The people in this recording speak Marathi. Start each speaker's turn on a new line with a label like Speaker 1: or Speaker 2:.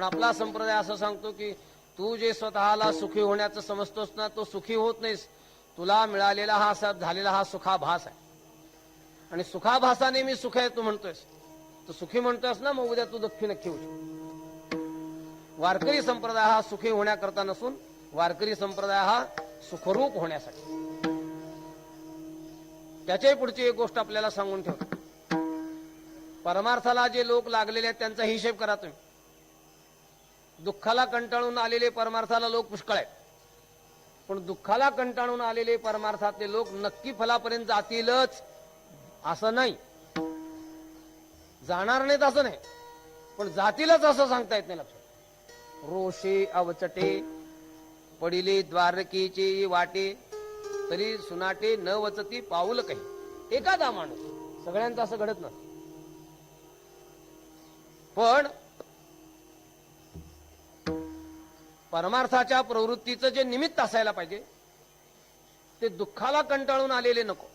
Speaker 1: पण आपला संप्रदाय असं सांगतो की तू जे स्वतःला सुखी होण्याचं समजतोस ना तो सुखी होत नाहीस. तुला मिळालेला हा असा झालेला हा सुखाभास आहे. आणि सुखाभासाने मी सुख आहे तू म्हणतोयस. तू सुखी म्हणतोयस ना मग उद्या तू दुःखी नक्की होऊ वारकरी संप्रदाय हा सुखी होण्याकरता नसून वारकरी संप्रदाय हा सुखरूप होण्यासाठी. त्याच्याही पुढची एक गोष्ट आपल्याला सांगून ठेवतो. परमार्थाला जे लोक लागलेले आहेत त्यांचा हिशेब करा तुम्ही. दुःखाला कंटाळून आलेले परमार्थाला लोक पुष्कळ आहेत. पण दुःखाला कंटाळून आलेले परमार्थातले लोक नक्की फलापर्यंत जातीलच असं नाही. जाणार नाहीत असं नाही पण जातीलच असं सांगता येत नाही लक्षात. रोषे अवचटे पडिले द्वारकेचे वाटे तरी सुनाटे न वचती पाऊल काही. एखादा माणूस सगळ्यांचं असं घडत नसतं. पण परमार्थाच्या प्रवृत्तीचं जे निमित्त असायला पाहिजे ते दुःखाला कंटाळून आलेले नको.